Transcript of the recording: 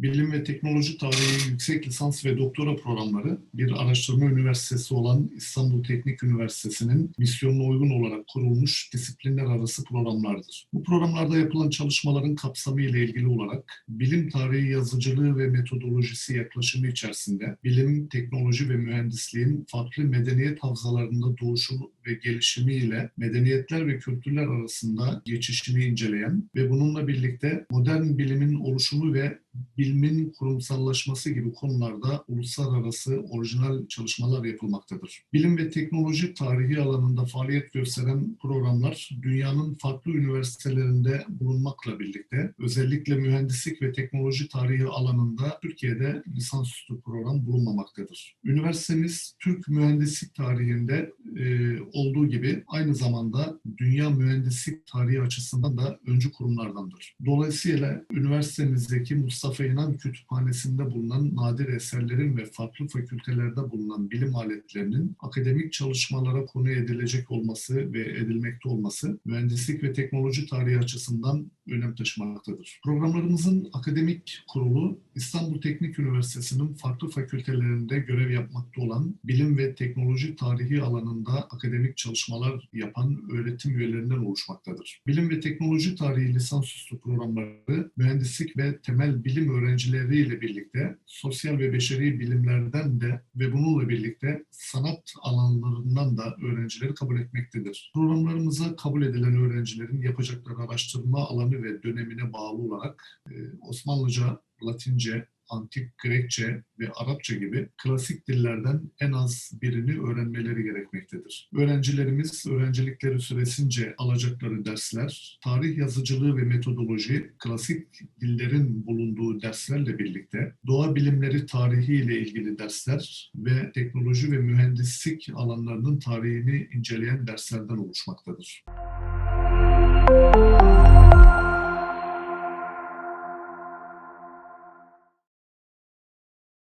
Bilim ve Teknoloji Tarihi Yüksek Lisans ve Doktora programları bir araştırma üniversitesi olan İstanbul Teknik Üniversitesi'nin misyonuna uygun olarak kurulmuş disiplinler arası programlardır. Bu programlarda yapılan çalışmaların kapsamı ile ilgili olarak bilim tarihi yazıcılığı ve metodolojisi yaklaşımı içerisinde bilim, teknoloji ve mühendisliğin farklı medeniyet havzalarında doğuşu ve gelişimiyle medeniyetler ve kültürler arasında geçişini inceleyen ve bununla birlikte modern bilimin oluşumu ve bilimin kurumsallaşması gibi konularda uluslararası orijinal çalışmalar yapılmaktadır. Bilim ve teknoloji tarihi alanında faaliyet gösteren programlar dünyanın farklı üniversitelerinde bulunmakla birlikte özellikle mühendislik ve teknoloji tarihi alanında Türkiye'de lisansüstü program bulunmamaktadır. Üniversitemiz Türk mühendislik tarihinde e, olduğu gibi aynı zamanda dünya mühendislik tarihi açısından da öncü kurumlardandır. Dolayısıyla üniversitemizdeki Mustafa İnan Kütüphanesi'nde bulunan nadir eserlerin ve farklı fakültelerde bulunan bilim aletlerinin akademik çalışmalara konu edilecek olması ve edilmekte olması mühendislik ve teknoloji tarihi açısından önem taşımaktadır. Programlarımızın akademik kurulu İstanbul Teknik Üniversitesi'nin farklı fakültelerinde görev yapmakta olan bilim ve teknoloji tarihi alanında akademik çalışmalar yapan öğretim üyelerinden oluşmaktadır. Bilim ve teknoloji tarihi lisansüstü programları mühendislik ve temel bilim öğrencileriyle birlikte sosyal ve beşeri bilimlerden de ve bununla birlikte sanat alanlarından da öğrencileri kabul etmektedir. Programlarımıza kabul edilen öğrencilerin yapacakları araştırma alanı ve dönemine bağlı olarak e, Osmanlıca, Latince, Antik Grekçe ve Arapça gibi klasik dillerden en az birini öğrenmeleri gerekmektedir. Öğrencilerimiz öğrencilikleri süresince alacakları dersler, tarih yazıcılığı ve metodoloji, klasik dillerin bulunduğu derslerle birlikte doğa bilimleri tarihi ile ilgili dersler ve teknoloji ve mühendislik alanlarının tarihini inceleyen derslerden oluşmaktadır.